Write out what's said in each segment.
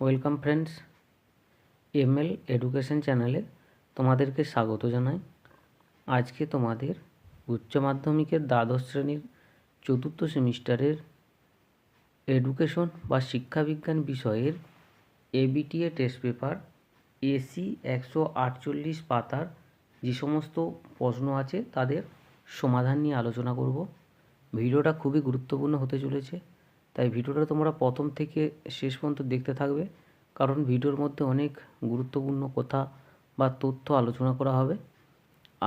Welcome friends, ML education চ্যানেলে তোমাদেরকে স্বাগত জানাই। আজকে তোমাদের উচ্চ মাধ্যমিকের দ্বাদশ শ্রেণির চতুর্থ সেমিস্টারের এডুকেশন বা শিক্ষাবিজ্ঞান বিষয়ের এবিটিএ টেস্ট পেপার, এসি একশো আটচল্লিশ পাতার যে সমস্ত প্রশ্ন আছে তাদের সমাধান নিয়ে আলোচনা করব। ভিডিওটা খুবই গুরুত্বপূর্ণ হতে চলেছে। তাই ভিডিওটা তোমরা প্রথম থেকে শেষ পর্যন্ত দেখতে থাকবে, কারণ ভিডিওর মধ্যে অনেক গুরুত্বপূর্ণ কথা বা তথ্য আলোচনা করা হবে।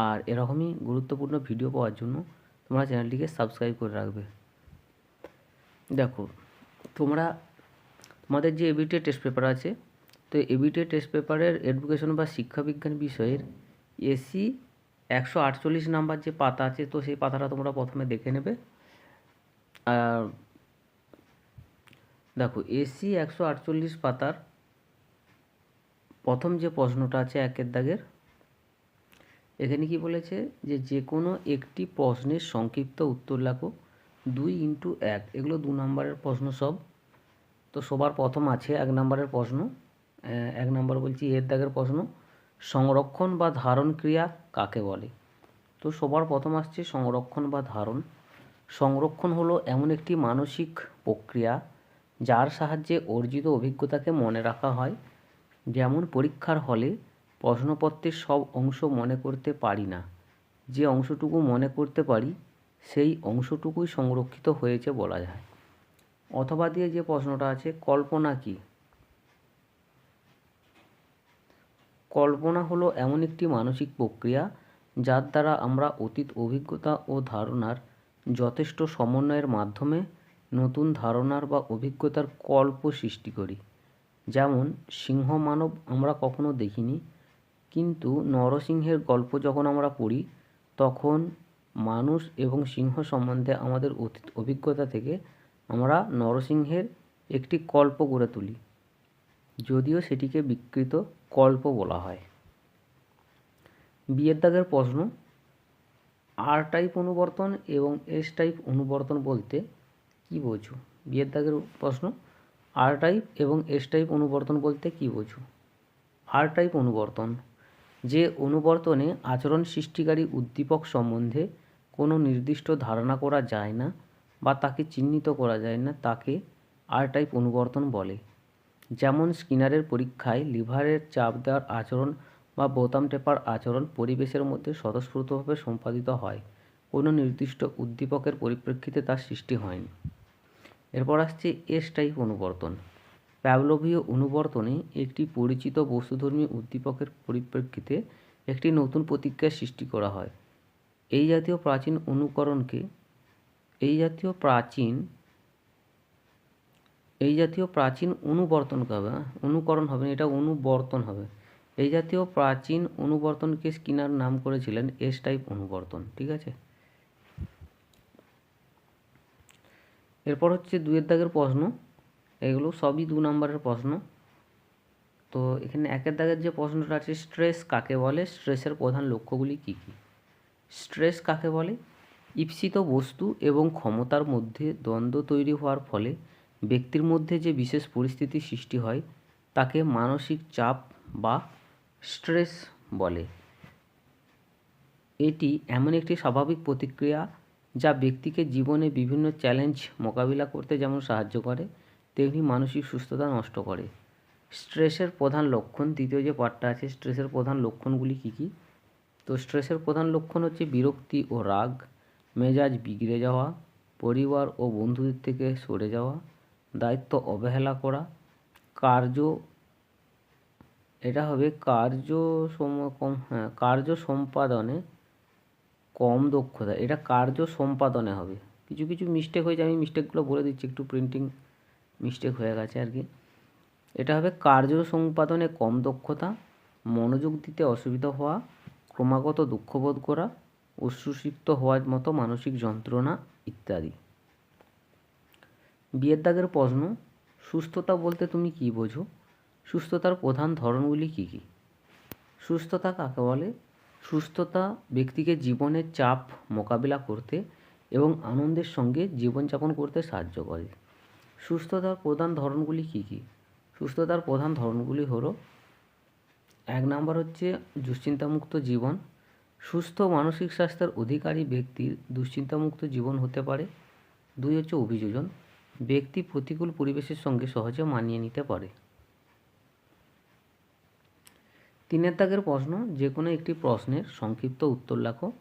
আর এরকমই গুরুত্বপূর্ণ ভিডিও পাওয়ার জন্য তোমরা চ্যানেলটিকে সাবস্ক্রাইব করে রাখবে। দেখো, তোমরা, তোমাদের যে এবিটিএ টেস্ট পেপার আছে, তো এবিটিএ টেস্ট পেপারের এডুকেশন বা শিক্ষাবিজ্ঞান বিষয়ের এসি একশো আটচল্লিশ নাম্বার যে পাতা আছে, তো সেই পাতাটা তোমরা প্রথমে দেখে নেবে। আর দেখো এসি একশো আটচল্লিশ পাতার প্রথম যে প্রশ্নটা আছে একের দাগের, এখানে কি বলেছে যে যে কোনো একটি প্রশ্নের সংক্ষিপ্ত উত্তর লেখো, দুই ইন্টু এক। এগুলো দু নম্বরের প্রশ্ন সব। তো সবার প্রথম আছে এক নম্বরের প্রশ্ন। এক নম্বর বলছি এর দাগের প্রশ্ন, সংরক্ষণ বা ধারণ ক্রিয়া কাকে বলে? তো সবার প্রথম আসছে সংরক্ষণ বা ধারণ। সংরক্ষণ হলো এমন একটি মানসিক প্রক্রিয়া যার সাহায্যে অর্জিত অভিজ্ঞতাকে মনে রাখা হয়। যেমন পরীক্ষার হলে প্রশ্নপত্রের সব অংশ মনে করতে পারি না। যে অংশটুকু মনে করতে পারি, সেই অংশটুকুই সংরক্ষিত হয়েছে বলা যায়। অথবা দিয়ে যে প্রশ্নটা আছে, কল্পনা কি? কল্পনা হলো এমন একটি মানসিক প্রক্রিয়া যার দ্বারা আমরা অতীত অভিজ্ঞতা ও ধারণার যথেষ্ট সমন্বয়ের মাধ্যমে নতুন ধারণার বা অভিজ্ঞতার কল্প সৃষ্টি করি। যেমন, সিংহ মানব আমরা কখনো দেখিনি, কিন্তু নরসিংহের গল্প যখন আমরা পড়ি, তখন মানুষ এবং সিংহ সম্বন্ধে আমাদের অতীত অভিজ্ঞতা থেকে আমরা নরসিংহের একটি কল্প গড়ে তুলি, যদিও সেটিকে বিকৃত কল্প বলা হয়। বিয়ের দাগের প্রশ্ন, আর টাইপ অনুবর্তন এবং এস টাইপ অনুবর্তন বলতে কি বোঝো? বিয়ের দাগের প্রশ্ন আর টাইপ এবং এস টাইপ অনুবর্তন বলতে কি বোঝো? আর টাইপ অনুবর্তন, যে অনুবর্তনে আচরণ সৃষ্টিকারী উদ্দীপক সম্বন্ধে কোনো নির্দিষ্ট ধারণা করা যায় না বা তাকে চিহ্নিত করা যায় না, তাকে আর টাইপ অনুবর্তন বলে। যেমন স্কিনারের পরীক্ষায় লিভারের চাপ দেওয়ার আচরণ বা বোতাম টেপার আচরণ পরিবেশের মধ্যে স্বতঃস্ফূর্তভাবে সম্পাদিত হয়। কোনো নির্দিষ্ট উদ্দীপকের পরিপ্রেক্ষিতে তার সৃষ্টি হয়নি। এরপর আসছে এস টাইপ অনুবর্তন। প্যাভলোভীয় অনুবর্তনে একটি পরিচিত বস্তুধর্মী উদ্দীপকের পরিপ্রেক্ষিতে একটি নতুন প্রতিক্রিয়া সৃষ্টি করা হয়। এই জাতীয় প্রাচীন অনুকরণকে, এই জাতীয় প্রাচীন, এই জাতীয় প্রাচীন অনুবর্তন হবে অনুকরণ হবে এটা অনুবর্তন হবে। এই জাতীয় প্রাচীন অনুবর্তনকে স্কিনার নাম করেছিলেন এস টাইপ অনুবর্তন, ঠিক আছে? এরপর হচ্ছে দুয়ের দাগের প্রশ্ন। এগুলো সবই দু নম্বরের প্রশ্ন। তো এখানে একের দাগের যে প্রশ্নটা আছে, স্ট্রেস কাকে বলে? স্ট্রেসের প্রধান লক্ষ্যগুলি কী কী? স্ট্রেস কাকে বলে? ঈপ্সিত বস্তু এবং ক্ষমতার মধ্যে দ্বন্দ্ব তৈরি হওয়ার ফলে ব্যক্তির মধ্যে যে বিশেষ পরিস্থিতি সৃষ্টি হয়, তাকে মানসিক চাপ বা স্ট্রেস বলে। এটি এমন একটি স্বাভাবিক প্রতিক্রিয়া যা ব্যক্তিকে জীবনে বিভিন্ন চ্যালেঞ্জ মোকাবিলা করতে যেমন সাহায্য করে, তেমনি মানসিক সুস্থতা নষ্ট করে। স্ট্রেসের প্রধান লক্ষণ, দ্বিতীয় যে পার্টটা আছে, স্ট্রেসের প্রধান লক্ষণগুলি কী কী? তো স্ট্রেসের প্রধান লক্ষণ হচ্ছে বিরক্তি ও রাগ, মেজাজ বিগড়ে যাওয়া, পরিবার ও বন্ধুদের থেকে সরে যাওয়া, দায়িত্ব অবহেলা করা, কার্য, এটা হবে কার্য সম কম হ্যাঁ কার্য সম্পাদনে কম দক্ষতা, এটা কার্য সম্পাদনে হবে। কিছু কিছু মিস্টেক হয়েছে, আমি মিস্টেকগুলো বলে দিচ্ছি, একটু প্রিন্টিং মিস্টেক হয়ে গেছে আর কি। এটা হবে কার্য সম্পাদনে কম দক্ষতা, মনোযোগ দিতে অসুবিধা হওয়া, ক্রমাগত দুঃখবোধ করা, অশ্রুসিক্ত হওয়ার মতো মানসিক যন্ত্রণা ইত্যাদি। বিয়ের দাগের প্রশ্ন, সুস্থতা বলতে তুমি কী বোঝো? সুস্থতার প্রধান ধরনগুলি কী কী? সুস্থতা কাকে বলে? সুস্থতা, ব্যক্তিকে জীবনের চাপ মোকাবিলা করতে এবং আনন্দের সঙ্গে জীবনযাপন করতে সাহায্য করে। সুস্থতার প্রধান ধরনগুলি কী কী? সুস্থতার প্রধান ধরনগুলি হলো, এক নাম্বার হচ্ছে দুশ্চিন্তামুক্ত জীবন। সুস্থ মানসিক স্বাস্থ্যের অধিকারী ব্যক্তির দুশ্চিন্তামুক্ত জীবন হতে পারে। দুই হচ্ছে অভিযোজন। ব্যক্তি প্রতিকূল পরিবেশের সঙ্গে সহজে মানিয়ে নিতে পারে। তিনের দাগের প্রশ্ন যে কোনো একটি প্রশ্নের সংক্ষিপ্ত উত্তর লেখো।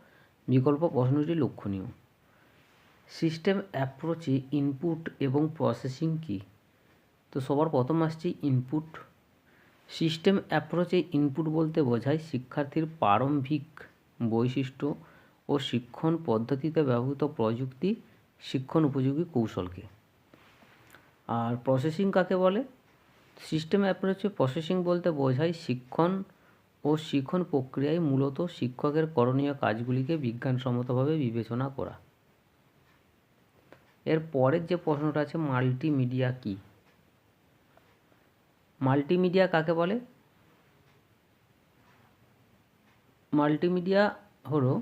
বিকল্প প্রশ্নটি লক্ষণীয়। সিস্টেম অ্যাপ্রোচে ইনপুট এবং প্রসেসিং কী? তো সবার প্রথম আসছে ইনপুট সিস্টেম অ্যাপ্রোচে ইনপুট বলতে বোঝায় শিক্ষার্থীর প্রারম্ভিক বৈশিষ্ট্য ও শিক্ষণ পদ্ধতিতে ব্যবহৃত প্রযুক্তি, শিক্ষণ উপযোগী কৌশলকে। আর প্রসেসিং কাকে বলে? সিস্টেম অ্যাপ্রোচে প্রসেসিং বলতে বোঝায় শিক্ষণ ও শিক্ষণ প্রক্রিয়ায় মূলত শিক্ষকের করণীয় কাজগুলিকে বিজ্ঞানসম্মতভাবে বিবেচনা করা। এর পরের যে প্রশ্নটা আছে, মাল্টিমিডিয়া কী? মাল্টিমিডিয়া কাকে বলে? মাল্টিমিডিয়া হলো,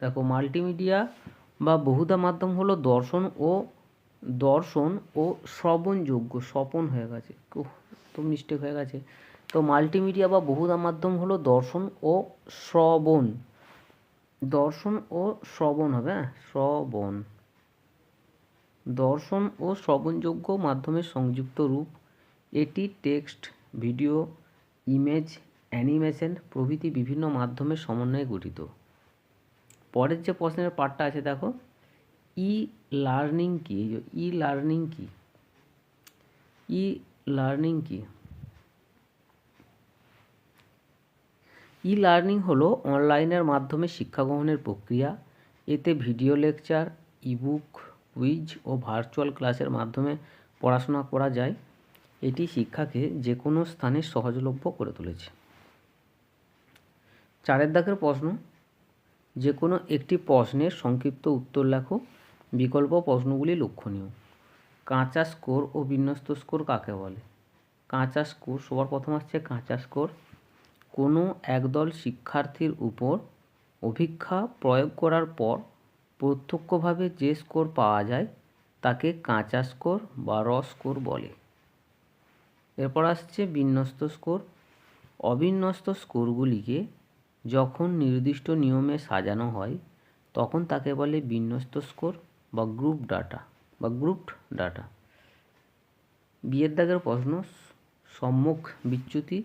দেখো, মাল্টিমিডিয়া বা বহুধা মাধ্যম হলো দর্শন ও দর্শন ও শ্রবণযোগ্য, স্বপন হয়ে গেছে। তো মিস্টেক হয়ে গেছে। তো মাল্টিমিডিয়া বা বহুধা মাধ্যম হলো দর্শন ও শ্রবণ। দর্শন ও শ্রবণ হবে হ্যাঁ? শ্রবণ। দর্শন ও শ্রবণযোগ্য মাধ্যমের সংযুক্ত রূপ, এটি টেক্সট, ভিডিও, ইমেজ, অ্যানিমেশন প্রভৃতি বিভিন্ন মাধ্যমের সমন্বয়ে গঠিত। পরের যে প্রশ্নের পার্টটা আছে দেখো ই লার্নিং কী ই লার্নিং কী? ই লার্নিং কী? ই লার্নিং হলো অনলাইনের মাধ্যমে শিক্ষা গ্রহণের প্রক্রিয়া। এতে ভিডিও লেকচার, ইবুক, কুইজ ও ভার্চুয়াল ক্লাসের মাধ্যমে পড়াশোনা করা যায়। এটি শিক্ষাকে যে কোনো স্থানে সহজলভ্য করে তুলেছে। চারের দাগের প্রশ্ন যে কোনো একটি প্রশ্নের সংক্ষিপ্ত উত্তর লেখো। বিকল্প প্রশ্নগুলি লক্ষণীয়। কাঁচা স্কোর ও বিন্যস্ত স্কোর কাকে বলে? কাঁচা স্কোর সবার প্রথম আসছে কাঁচা স্কোর। কোনো একদল শিক্ষার্থীর উপর অভিক্ষা প্রয়োগ করার পর প্রত্যক্ষভাবে যে স্কোর পাওয়া যায় তাকে কাঁচা স্কোর বা র স্কোর বলে। এরপর আসছে বিন্যস্ত স্কোর। অবিন্যস্ত স্কোরগুলিকে যখন নির্দিষ্ট নিয়মে সাজানো হয়, তখন তাকে বলে বিন্যস্ত স্কোর বা গ্রুপ ডাটা বা গ্রুপড ডাটা। বিয়ের দাগের প্রশ্ন, সম্মুখ বিচ্যুতি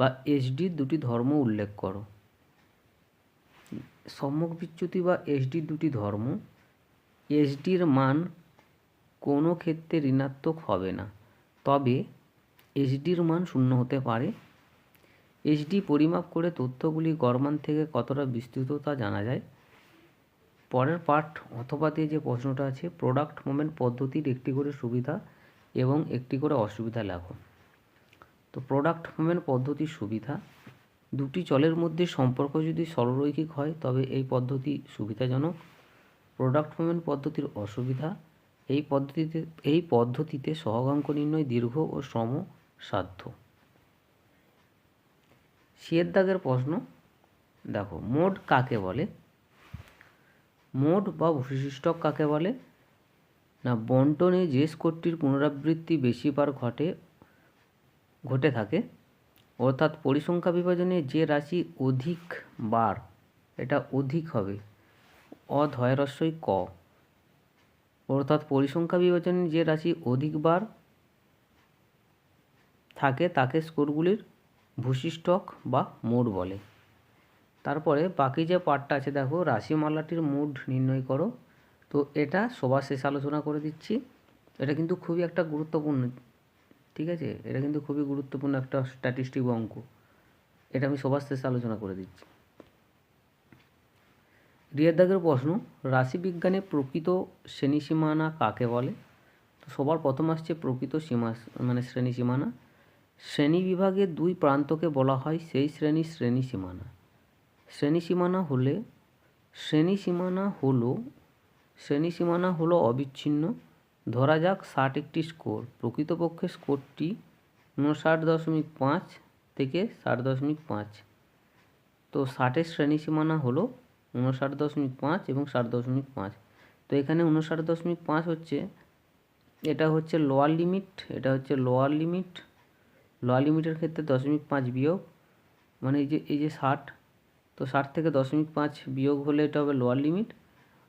বা এসডির দুটি ধর্ম উল্লেখ করো। সম্মুখ বিচ্যুতি বা এসডির দুটি ধর্ম এসডির মান কোনো ক্ষেত্রে ঋণাত্মক হবে না, তবে এইচডির মান শূন্য হতে পারে। এইচডি পরিমাপ করে তথ্যগুলি গড়মান থেকে কতটা বিস্তৃত তা জানা যায়। পরের অথবা দিয়ে যে প্রশ্নটা আছে প্রোডাক্ট মুভমেন্ট পদ্ধতির একটি করে সুবিধা এবং একটি করে অসুবিধা লেখো। তো প্রোডাক্ট মুভমেন্ট পদ্ধতির সুবিধা। দুটি চলের মধ্যে সম্পর্ক যদি সরলরৈখিক হয়, তবে এই পদ্ধতি সুবিধাজনক। প্রোডাক্ট মুভমেন্ট পদ্ধতির অসুবিধা, এই পদ্ধতিতে এই পদ্ধতিতে সহগাঙ্ক নির্ণয় দীর্ঘ ও শ্রম সাধ্য। সিয়ের দাগের প্রশ্ন, দেখো মোড কাকে বলে? মোড বা বৈশিষ্ট্য কাকে বলে? না, বন্টনে যে স্কোরটির পুনরাবৃত্তি বেশি বেশিবার ঘটে ঘটে থাকে। অর্থাৎ পরিসংখ্যা বিভাজনে যে রাশি অধিক বার, এটা অধিক হবে। অধয়রস্যই ক। অর্থাৎ পরিসংখ্যা বিভাজনে যে রাশি অধিকবার থাকে, তাকে স্কোরগুলির ভূশিষ্টক বা মোড বলে। তারপরে বাকি যে পার্টটা আছে, দেখো, রাশিমালাটির মুড নির্ণয় করো। তো এটা সবার শেষ আলোচনা করে দিচ্ছি। এটা কিন্তু খুবই একটা গুরুত্বপূর্ণ ঠিক আছে? এটা কিন্তু খুবই গুরুত্বপূর্ণ একটা স্ট্যাটিস্টিক অঙ্ক। এটা আমি সবার শেষে আলোচনা করে দিচ্ছি। রিয়ার দাগের প্রশ্ন রাশিবিজ্ঞানে প্রকৃত শ্রেণীসীমানা কাকে বলে? তো সবার প্রথম আসছে প্রকৃত সীমা মানে শ্রেণীসীমানা শ্রেণি বিভাগের দুই প্রান্তকে বলা হয়, সেই শ্রেণি শ্রেণি সীমানা। শ্রেণি সীমানা হলে, শ্রেণি সীমানা হলো, শ্রেণি সীমানা হলো অবিচ্ছিন্ন। ধরা যাক ষাট একটি স্কোর প্রকৃতপক্ষে স্কোরটি ঊনষাট দশমিক পাঁচ থেকে ষাট দশমিক পাঁচ। তো ষাটের শ্রেণি সীমানা হলো ঊনষাট দশমিক পাঁচ এবং ষাট দশমিক পাঁচ। তো এখানে ঊনষাট দশমিক পাঁচ হচ্ছে, এটা হচ্ছে লোয়ার লিমিট এটা হচ্ছে লোয়ার লিমিট লোয়ার লিমিটের ক্ষেত্রে দশমিক পাঁচ বিয়োগ মানে এই যে এই যে ষাট, তো ষাট থেকে দশমিক পাঁচ বিয়োগ হলে এটা হবে লোয়ার লিমিট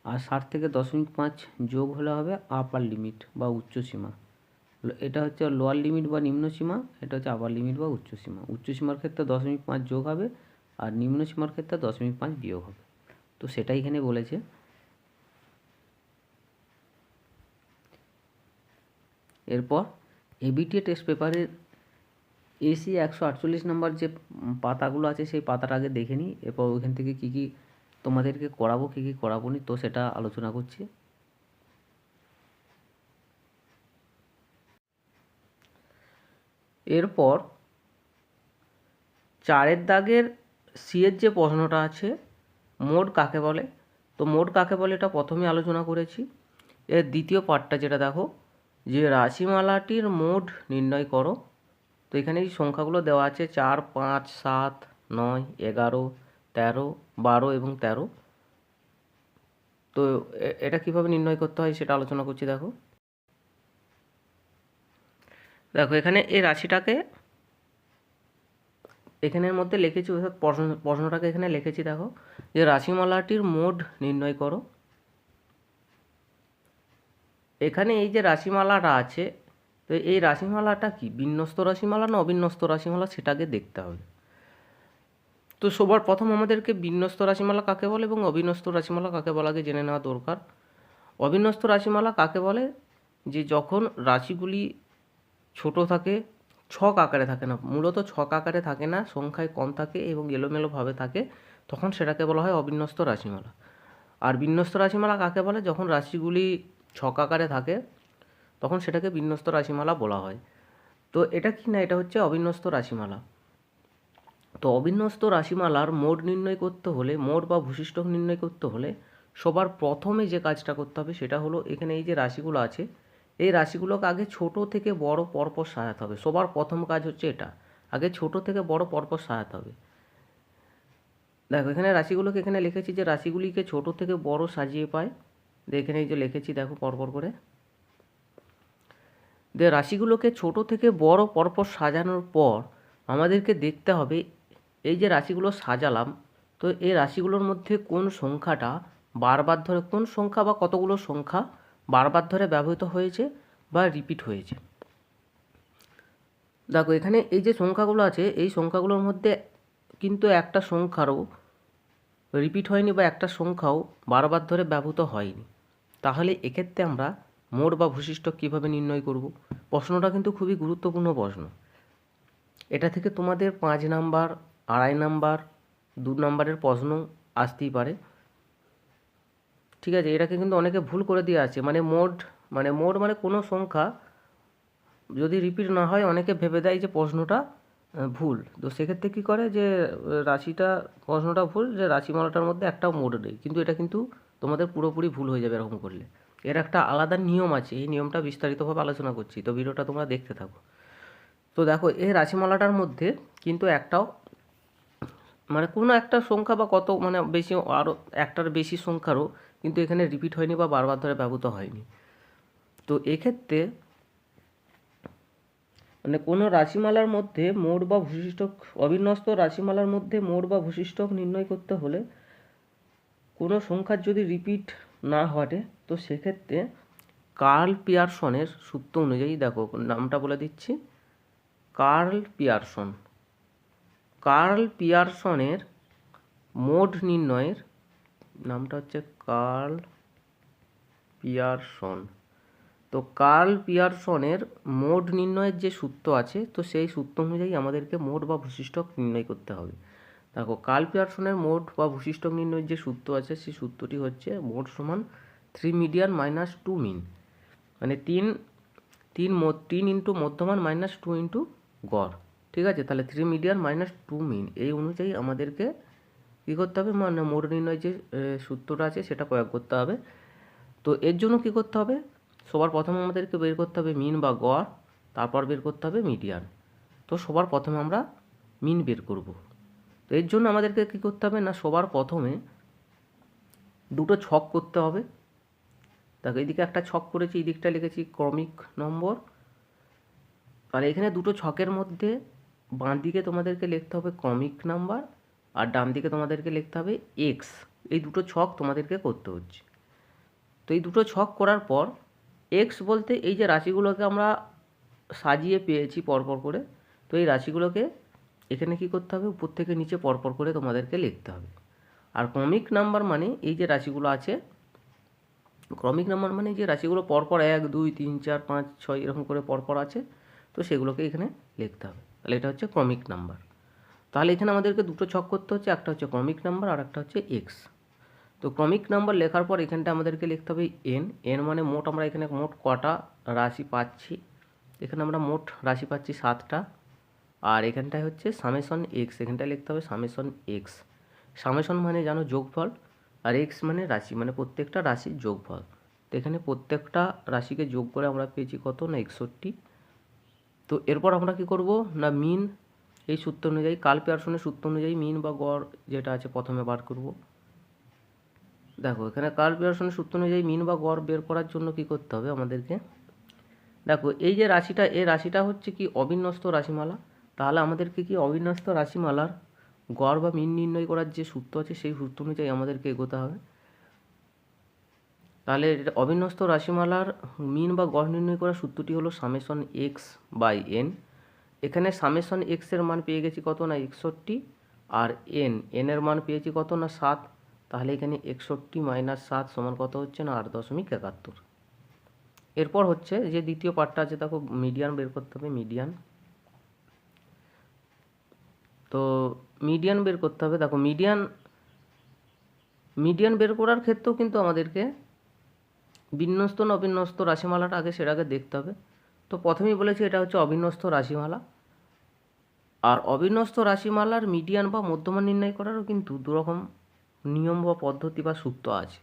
আর ষাট থেকে দশমিক পাঁচ যোগ হলে হবে আপার লিমিট বা উচ্চ সীমা। এটা হচ্ছে লোয়ার লিমিট বা নিম্ন সীমা, এটা হচ্ছে আপার লিমিট বা উচ্চ সীমা। উচ্চ সীমার ক্ষেত্রে দশমিক পাঁচ যোগ হবে আর নিম্ন সীমার ক্ষেত্রে দশমিক পাঁচ বিয়োগ হবে। তো সেটাই এখানে বলেছে। এরপর এবিটিএ টেস্ট পেপারের এসি একশো আটচল্লিশ নম্বর যে পাতাগুলো আছে, সেই পাতাটা আগে দেখে নিই। এরপর ওইখান থেকে কী কী তোমাদেরকে করাবো, কী কী করাবো নি, তো সেটা আলোচনা করছি। এরপর চারের দাগের সিয়ের যে প্রশ্নটা আছে মোড কাকে বলে? তো মোড কাকে বলে এটা প্রথমে আলোচনা করেছি। এর দ্বিতীয় পার্টটা যেটা দেখো, যে রাশিমালাটির মোড নির্ণয় করো। তো এখানে এই সংখ্যাগুলো দেওয়া আছে, চার, পাঁচ, সাত, নয়, এগারো তেরো, বারো এবং তেরো। তো এটা কীভাবে নির্ণয় করতে হয় সেটা আলোচনা করছি, দেখো। দেখো, এখানে এই রাশিটাকে এখানের মধ্যে লিখেছি, অর্থাৎ প্রশ্ন, প্রশ্নটাকে এখানে লিখেছি, দেখো। যে রাশিমালাটির মোড নির্ণয় করো। এখানে এই যে রাশিমালাটা আছে, তো এই রাশিমালাটা কি? বিন্যস্ত রাশিমালা না অবিন্যস্ত রাশিমালা? সেটাকে দেখতে হবে। তো সবার প্রথম আমাদেরকে বিন্যস্ত রাশিমালা কাকে বলে এবং অবিন্যস্ত রাশিমালা কাকে বলে আগে জেনে নেওয়া দরকার। অবিন্যস্ত রাশিমালা কাকে বলে? যে যখন রাশিগুলি ছোট থাকে, ছক আকারে থাকে না, মূলত ছক আকারে থাকে না, সংখ্যায় কম থাকে এবং এলোমেলোভাবে থাকে, তখন সেটাকে বলা হয় অবিন্যস্ত রাশিমালা। আর বিন্যস্ত রাশিমালা কাকে বলে? যখন রাশিগুলি ছক আকারে থাকে, তখন সেটাকে বিন্যস্ত রাশিমালা বলা হয়। তো এটা কি না? এটা হচ্ছে অবিন্যস্ত রাশিমালা। তো অবিন্যস্ত রাশিমালার মোড নির্ণয় করতে হলে মোড বা ভূশিষ্ঠক নির্ণয় করতে হলে সবার প্রথমে যে কাজটা করতে হবে সেটা হলো এখানে এই যে রাশিগুলো আছে, এই রাশিগুলোকে আগে ছোট থেকে বড় পরপর সাজাতে হবে। সবার প্রথম কাজ হচ্ছে এটা, আগে ছোট থেকে বড় পরপর সাজাতে হবে। দেখো, এখানে রাশিগুলোকে এখানে লিখেছি যে রাশিগুলিকে ছোট থেকে বড় সাজিয়ে পায়। এখানে এই যে লিখেছি, দেখো পরপর করে। দিয়ে রাশিগুলোকে ছোট থেকে বড় পরপর সাজানোর পর আমাদেরকে দেখতে হবে এই যে রাশিগুলো সাজালাম, তো এই রাশিগুলোর মধ্যে কোন সংখ্যাটা বারবার ধরে, কোন সংখ্যা বা কতগুলো সংখ্যা বারবার ধরে ব্যবহৃত হয়েছে বা রিপিট হয়েছে? দেখো, এখানে এই যে সংখ্যাগুলো আছে, এই সংখ্যাগুলোর মধ্যে কিন্তু একটা সংখ্যারও রিপিট হয়নি বা একটা সংখ্যাও বারবার ধরে ব্যবহৃত হয়নি। তাহলে এক্ষেত্রে আমরা মোট বা ভূশিষ্ঠ কীভাবে নির্ণয় করব? প্রশ্নটা কিন্তু খুবই গুরুত্বপূর্ণ প্রশ্ন। এটা থেকে তোমাদের পাঁচ নাম্বার আড়াই নাম্বার, দু নাম্বারের প্রশ্ন আসতেই পারে। ঠিক আছে, এটাকে কিন্তু অনেকে ভুল করে দিয়ে আছে। মানে মোড মানে মোড মানে কোনো সংখ্যা যদি রিপিট না হয়, অনেকে ভেবে দেয় যে প্রশ্নটা ভুল। তো সেক্ষেত্রে কী করে যে রাশিটা, প্রশ্নটা ভুল, যে রাশিমালাটার মধ্যে একটাও মোড নেই। কিন্তু এটা কিন্তু তোমাদের পুরোপুরি ভুল হয়ে যাবে এরকম করলে। এর একটা আলাদা নিয়ম আছে, এই নিয়মটা বিস্তারিতভাবে আলোচনা করছি। তো ভিডিওটা তোমরা দেখতে থাকো। তো দেখো, এই রাশিমালাটার মধ্যে কিন্তু একটাও মানে কোনো একটা সংখ্যা বা কত মানে বেশি আরও একটার বেশি সংখ্যারও কিন্তু এখানে রিপিট হয়নি বা বারবার ধরে ব্যবহৃত হয়নি। তো এক্ষেত্রে মানে কোনো রাশিমালার মধ্যে মোড বা ভূশিষ্ঠক অবিন্যস্ত রাশিমালার মধ্যে মোড বা ভূশিষ্ঠক নির্ণয় করতে হলে কোনো সংখ্যার যদি রিপিট না ঘটে, তো সেক্ষেত্রে কার্ল পিয়ারসনের সূত্র অনুযায়ী দেখো, নামটা বলে দিচ্ছি। Karl Pearson. কার্ল পিয়ারসনের মোড নির্ণয়ের নামটা হচ্ছে কার্ল পিয়ারসন। তো কার্ল পিয়ারসনের মোড নির্ণয়ের যে সূত্র আছে, তো সেই সূত্র অনুযায়ী আমাদেরকে মোড বা ভূশিষ্ঠক নির্ণয় করতে হবে। দেখো, কার্ল পিয়ারসনের মোড বা ভূশিষ্ঠক নির্ণয়ের যে সূত্র আছে, সেই সূত্রটি হচ্ছে মোড সমান three median minus two mean মানে তিন তিন তিন ইন্টু মধ্যমান মাইনাস টু ইন্টু গড়। ঠিক আছে? তাহলে three median minus two mean এই অনুযায়ী আমাদেরকে কী করতে হবে? মানে মোড নির্ণয় যে সূত্রটা আছে, সেটা প্রয়োগ করতে হবে। তো এর জন্য কী করতে হবে? সবার প্রথমে আমাদেরকে বের করতে হবে মিন বা গড়, তারপর বের করতে হবে মিডিয়ান তো সবার প্রথমে আমরা মিন বের করব। তো এর জন্য আমাদেরকে কী করতে হবে? না, সবার প্রথমে দুটো ছক করতে হবে। দেখো এইদিকে একটা ছক করেছি এই দিকটা লিখেছি ক্রমিক নম্বর। আর এখানে দুটো ছকের মধ্যে বাঁ দিকে তোমাদেরকে লিখতে হবে কমিক নাম্বার আর ডান দিকে তোমাদেরকে লিখতে হবে এক্স। এই দুটো ছক তোমাদেরকে করতে হচ্ছে। তো এই দুটো ছক করার পর এক্স বলতে এই যে রাশিগুলোকে আমরা সাজিয়ে পেয়েছি পরপর করে, তো এই রাশিগুলোকে এখানে কি করতে হবে? উপর থেকে নিচে পরপর করে তোমাদেরকে লিখতে হবে। আর ক্রমিক নাম্বার মানে এই যে রাশিগুলো আছে ক্রমিক নাম্বার মানে যে রাশিগুলো পরপর এক, দুই, তিন, চার, পাঁচ, ছয় এরকম করে পরপর আছে, তো সেগুলোকে এখানে লিখতে হবে। তাহলে এটা হচ্ছে ক্রমিক নাম্বার। তাহলে এখানে আমাদেরকে দুটো ছক করতে হচ্ছে, একটা হচ্ছে ক্রমিক নাম্বার আর একটা হচ্ছে এক্স তো ক্রমিক নাম্বার লেখার পর এখানটা আমাদেরকে লিখতে হবে এন এন মানে মোট আমরা এখানে মোট কটা রাশি পাচ্ছি? এখানে আমরা মোট রাশি পাচ্ছি সাতটা। আর এখানটায় হচ্ছে সামেশন এক্স এখানটায় লিখতে হবে সামেশন এক্স সামেশন মানে জানো যোগফল আর এক্স মানে রাশি মানে প্রত্যেকটা রাশির যোগফল। তো এখানে প্রত্যেকটা রাশিকে যোগ করে আমরা পেয়েছি কত না, একষট্টি। তো এরপর আমরা কি করব? না, মিন, এই সূত্র অনুযায়ী কাল পেয়ারসনের সূত্র অনুযায়ী মিন বা গড় যেটা আছে প্রথমে বার করব। দেখো, এখানে কাল পেয়ারসনের সূত্র অনুযায়ী মিন বা গড় বের করার জন্য কি করতে হবে আমাদেরকে? দেখো, এই যে রাশিটা, এই রাশিটা হচ্ছে কি অবিন্যস্ত রাশিমালা। তাহলে আমাদেরকে কি অবিন্যস্ত রাশিমালার গড় বা মিন নির্ণয় করার যে সূত্র আছে, সেই সূত্র অনুযায়ী আমাদেরকে এগোতে হবে। তাহলে অবিন্যস্ত রাশিমালার মিন বা গড় নির্ণয় করার সূত্রটি হলো সামেশন এক্স বাই এন এখানে সামেশন এক্সের মান পেয়ে গেছি কত না একষট্টি? আর এন এনের মান পেয়েছি কত না সাত? তাহলে এখানে একষট্টি মাইনাস সাত সমান কত হচ্ছে না? আট দশমিক একাত্তর। এরপর হচ্ছে যে দ্বিতীয় পার্টটা আছে, দেখো মিডিয়ান বের করতে হবে মিডিয়ান তো মিডিয়ান বের করতে হবে, দেখো মিডিয়ান মিডিয়ান বের করার ক্ষেত্রেও কিন্তু আমাদেরকে বিন্যস্ত না অবিন্যস্ত রাশিমালাটা আগে সেটাকে দেখতে হবে। তো প্রথমেই বলেছি এটা হচ্ছে অবিন্যস্ত রাশিমালা। আর অবিন্যস্ত রাশিমালার মিডিয়ান বা মধ্যমান নির্ণয় করারও কিন্তু দুরকম নিয়ম বা পদ্ধতি বা সূত্র আছে।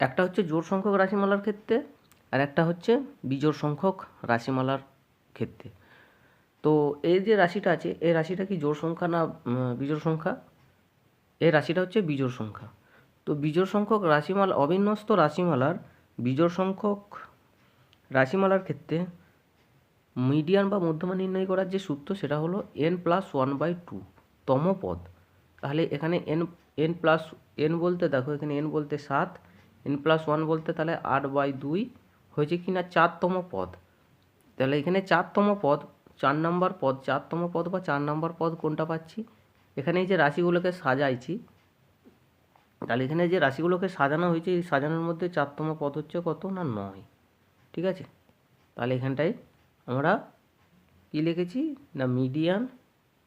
একটা হচ্ছে জোর সংখ্যক রাশিমালার ক্ষেত্রে আর একটা হচ্ছে বিজোড় সংখ্যক রাশিমালার ক্ষেত্রে। তো এই যে রাশিটা আছে, এই রাশিটা কি জোড় সংখ্যা না বিজোড় সংখ্যা? এই রাশিটা হচ্ছে বিজোড় সংখ্যা। তো বিজোড় সংখ্যক রাশিমালা, অবিন্যস্ত রাশিমালার বিজোড় সংখ্যক রাশিমালার ক্ষেত্রে মিডিয়ান বা মধ্যমা নির্ণয় করার যে সূত্র, সেটা হলো n plus one by two তম পদ। তাহলে এখানে এন এন প্লাস এন বলতে, দেখো এখানে এন বলতে সাত এন প্লাস ওয়ান বলতে তাহলে আট বাই দুই হয়েছে কি না চারতম পদ। তাহলে এখানে চারতম পদ, চার নম্বর পদ, চারতম পদ বা চার নম্বর পদ কোনটা পাচ্ছি? এখানে এই যে রাশিগুলোকে সাজাইছি তাহলে এখানে যে রাশিগুলোকে সাজানো হয়েছে, এই সাজানোর মধ্যে চারতম পদ হচ্ছে কত না নয়? ঠিক আছে? তাহলে এখানটায় আমরা কী লিখেছি? না মিডিয়ান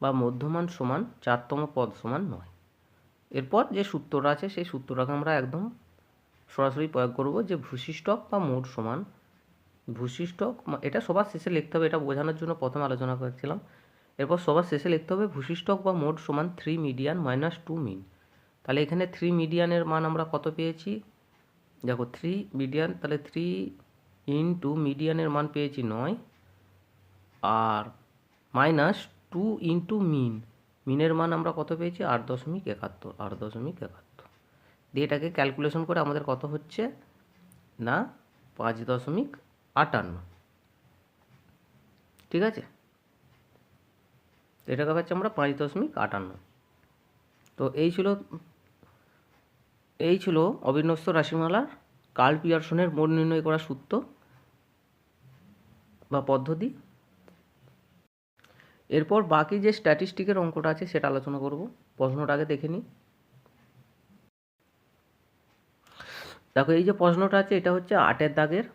বা মধ্যমান সমান চারতম পদ সমান নয়। এরপর যে সূত্রটা আছে, সেই সূত্রটাকে আমরা একদম সরাসরি প্রয়োগ করব যে ভূশিষ্টক বা মোট সমান। ভূশিষ্টক এটা সবার শেষে লিখতে হবে, এটা বোঝানোর জন্য প্রথম আলোচনা করেছিলাম। এরপর সবার শেষে লিখতে হবে ভূশিষ্টক বা মোট সমান three median minus two mean তাহলে এখানে থ্রি মিডিয়ানের মান আমরা কত পেয়েছি? দেখো থ্রি মিডিয়ান তাহলে থ্রি ইন্টু মিডিয়ানের মান পেয়েছি নয়। আর মাইনাস টু ইন্টু মিন মিনের মান আমরা কত পেয়েছি? আট দশমিক একাত্তর, আট দশমিক একাত্তর। দিয়ে এটাকে ক্যালকুলেশন করে আমাদের কত হচ্ছে? না, পাঁচ দশমিক আটান্ন। ঠিক আছে? এটাকে পাচ্ছি আমরা পাঁচ দশমিক আটান্ন। তো এই ছিল এই ছিল অবিন্যস্ত রাশিমালার কার্ল পিয়ারসনের মোড নির্ণয় করা সূত্র বা পদ্ধতি। এরপর বাকি যে স্ট্যাটিস্টিকের অঙ্কটা আছে সেটা আলোচনা করব। প্রশ্নটা আগে দেখে নিই দেখো, এই যে প্রশ্নটা আছে, এটা হচ্ছে আটের দাগের।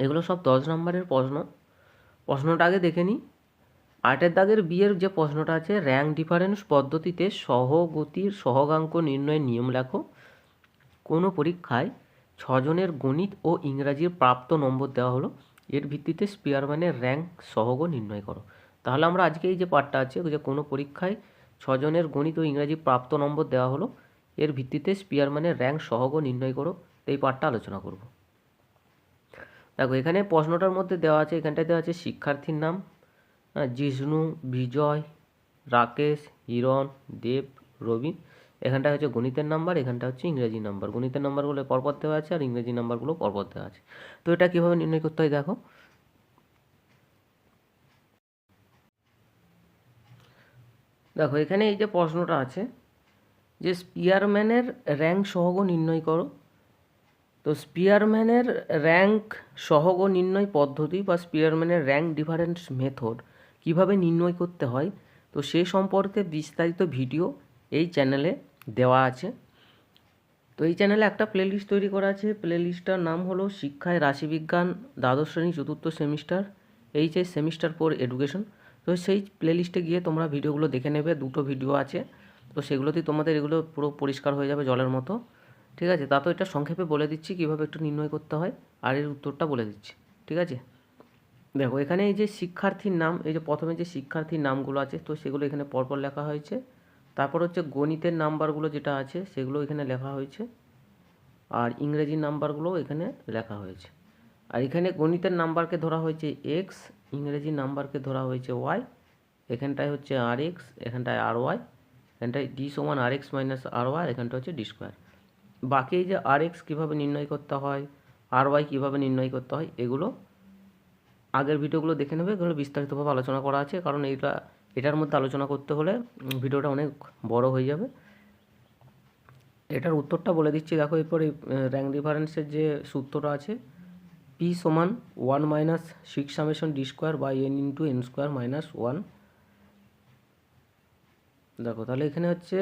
এগুলো সব দশ নম্বরের প্রশ্ন। প্রশ্নটা আগে দেখে নিই আটের দাগের বিয়ের যে প্রশ্নটা আছে, র্যাঙ্ক ডিফারেন্স পদ্ধতিতে সহগতির সহগাঙ্ক নির্ণয়ের নিয়ম লেখো। কোনো পরীক্ষায় ছজনের গণিত ও ইংরাজির প্রাপ্ত নম্বর দেওয়া হলো। এর ভিত্তিতে স্পিয়ারম্যানের র্যাঙ্ক সহগ নির্ণয় করো। তাহলে আমরা আজকে এই যে পাঠটা আছে, যে কোনো পরীক্ষায় ছজনের গণিত ও ইংরাজি প্রাপ্ত নম্বর দেওয়া হলো, এর ভিত্তিতে স্পিয়ারম্যানের র্যাঙ্ক সহগ নির্ণয় করো। এই পাঠটা আলোচনা করব। দেখো, এখানে প্রশ্নটার মধ্যে দেওয়া আছে, এখানটায় দেওয়া আছে, শিক্ষার্থীর নাম জিষ্ণু, বিজয়, রাকেশ, হিরণ, দেব, রবি। এখানটা হচ্ছে গণিতের নাম্বার, এখানটা হচ্ছে ইংরেজি নাম্বার। গণিতের নাম্বারগুলো পরপর দেওয়া আছে আর ইংরেজি নাম্বারগুলো পরপর দেওয়া আছে। তো এটা কীভাবে নির্ণয় করতে হয় দেখো। দেখো, এখানে এই যে প্রশ্নটা আছে যে স্পিয়ারম্যানের র্যাঙ্ক সহগ নির্ণয় করো। তো স্পিয়ারম্যানের র্যাঙ্ক সহগ নির্ণয় পদ্ধতি বা স্পিয়ারম্যানের র্যাঙ্ক ডিফারেন্স মেথড কীভাবে নির্ণয় করতে হয়, তো সে সম্পর্কে বিস্তারিত ভিডিও এই চ্যানেলে দেওয়া আছে। তো এই চ্যানেলে একটা প্লেলিস্ট তৈরি করা আছে। প্লেলিস্টটার নাম হলো শিক্ষায় রাশিবিজ্ঞান, দ্বাদশ শ্রেণি, চতুর্থ semester H S semester four education তো সেই প্লেলিস্টে গিয়ে তোমরা ভিডিওগুলো দেখে নেবে, দুটো ভিডিও আছে। তো সেগুলোতেই তোমাদের এগুলো পুরো পরিষ্কার হয়ে যাবে জলের মতো। ঠিক আছে? তা তো এটা সংক্ষেপে বলে দিচ্ছি, কীভাবে একটু নির্ণয় করতে হয়। আর এর উত্তরটা বলে দিচ্ছি। ঠিক আছে? দেখো, এখানে এই যে শিক্ষার্থীর নাম, এই যে প্রথমে যে শিক্ষার্থীর নামগুলো আছে, তো সেগুলো এখানে পরপর লেখা হয়েছে। তারপর হচ্ছে গণিতের নাম্বারগুলো যেটা আছে সেগুলো এখানে লেখা হয়েছে। আর ইংরেজি নাম্বারগুলোও এখানে লেখা হয়েছে। আর এখানে গণিতের নাম্বারকে ধরা হয়েছে এক্স ইংরেজি নাম্বারকে ধরা হয়েছে ওয়াই এখানটায় হচ্ছে আর এক্স এখানটায় আর ওয়াই এখানটায় ডি সমান R X minus R Y এখানটা হচ্ছে ডি স্কোয়ার বাকি যে আর এক্স কীভাবে নির্ণয় করতে হয় আর ওয়াই কীভাবে নির্ণয় করতে হয়, এগুলো আগের ভিডিওগুলো দেখে নেবে, এগুলো বিস্তারিতভাবে আলোচনা করা আছে, কারণ এইটা এটার মধ্যে আলোচনা করতে হলে ভিডিওটা অনেক বড় হয়ে যাবে। এটার উত্তরটা বলে দিচ্ছি। দেখো, এরপরে র্যাঙ্ক ডিফারেন্সের যে সূত্রটা আছে পি সমান one minus six summation D square by N into N square minus one দেখো, তাহলে এখানে হচ্ছে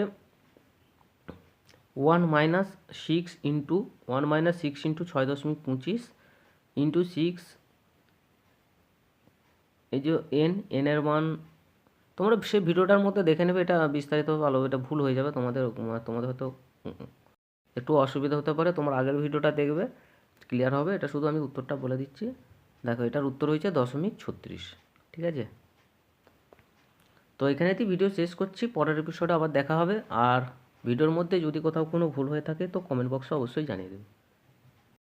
one minus six into one minus six into ছয় দশমিক পঁচিশ ইন্টু সিক্স এই যে এন এনের মান তোমরা সে ভিডিওটার মধ্যে দেখে নেবে, এটা বিস্তারিত ভালো, এটা ভুল হয়ে যাবে, তোমাদের তোমাদের হয়তো একটু অসুবিধা হতে পারে, তোমার আগের ভিডিওটা দেখবে ক্লিয়ার হবে, এটা শুধু আমি উত্তরটা বলে দিচ্ছি। দেখো, এটার উত্তর হয়েছে দশমিক ছত্রিশ, ঠিক আছে? তো এখানেতেই ভিডিও শেষ করছি, পরের এপিসোডে আবার দেখা হবে, আর ভিডিওর মধ্যে যদি কোথাও কোনো ভুল হয়ে থাকে, তো কমেন্ট বক্সে অবশ্যই জানিয়ে দেবে।